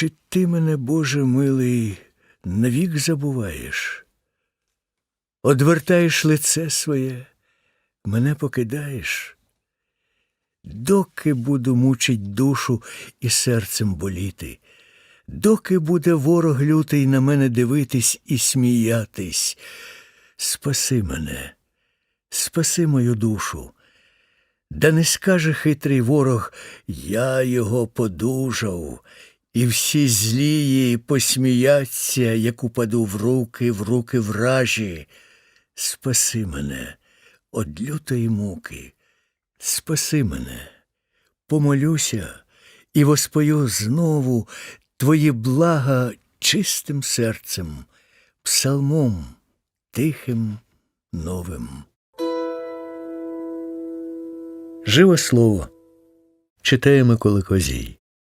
Чи ти мене, Боже милий, навік забуваєш? Одвертаєш лице своє, мене покидаєш? Доки буду мучить душу і серцем боліти, доки буде ворог лютий на мене дивитись і сміятись, спаси мене, спаси мою душу. Да не скаже хитрий ворог, я його подужав, і всі злії посміяться, як упаду в руки, в руки вражі. Спаси мене од лютої муки, спаси мене, помолюся і воспою знову твої блага чистим серцем, псалмом тихим новим. Живе слово читає Микола Козій.